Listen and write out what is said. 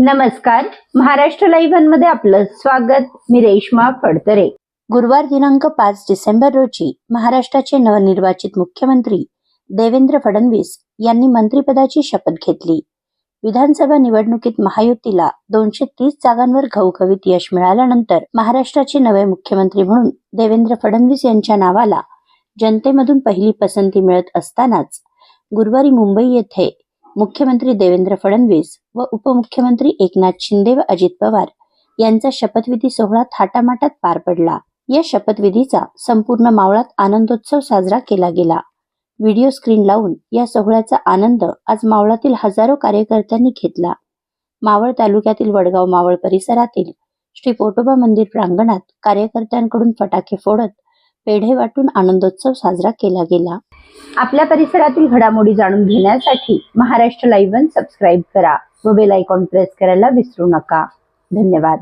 नमस्कार. महाराष्ट्र लाईव्हमध्ये आपलं स्वागत. मी रेश्मा फडतरे. गुरुवार दिनांक पाच डिसेंबर रोजी महाराष्ट्राचे नवनिर्वाचित मुख्यमंत्री देवेंद्र फडणवीस यांनी मंत्रिपदाची शपथ घेतली. विधानसभा निवडणुकीत महायुतीला दोनशे तीस जागांवर घवघवीत यश मिळाल्यानंतर महाराष्ट्राचे नवे मुख्यमंत्री म्हणून देवेंद्र फडणवीस यांच्या नावाला जनतेमधून पहिली पसंती मिळत असतानाच गुरुवारी मुंबई येथे मुख्यमंत्री देवेंद्र फडणवीस व उपमुख्यमंत्री एकनाथ शिंदे व अजित पवार यांचा शपथविधी सोहळा थाटामाटात पार पडला. या शपथविधीचा संपूर्ण मावळात आनंदोत्सव साजरा केला गेला. व्हिडिओ स्क्रीन लावून या सोहळ्याचा आनंद आज मावळातील हजारो कार्यकर्त्यांनी घेतला. मावळ तालुक्यातील वडगाव मावळ परिसरातील श्री पोटोबा मंदिर प्रांगणात कार्यकर्त्यांकडून फटाके फोडत पेढे वाटून आनंदोत्सव साजरा केला गेला. आपल्या परिसरातील घडामोडी जाणून घेण्यासाठी महाराष्ट्र लाईव्ह वन सबस्क्राईब करा व बेल आयकॉन प्रेस करायला विसरू नका. धन्यवाद.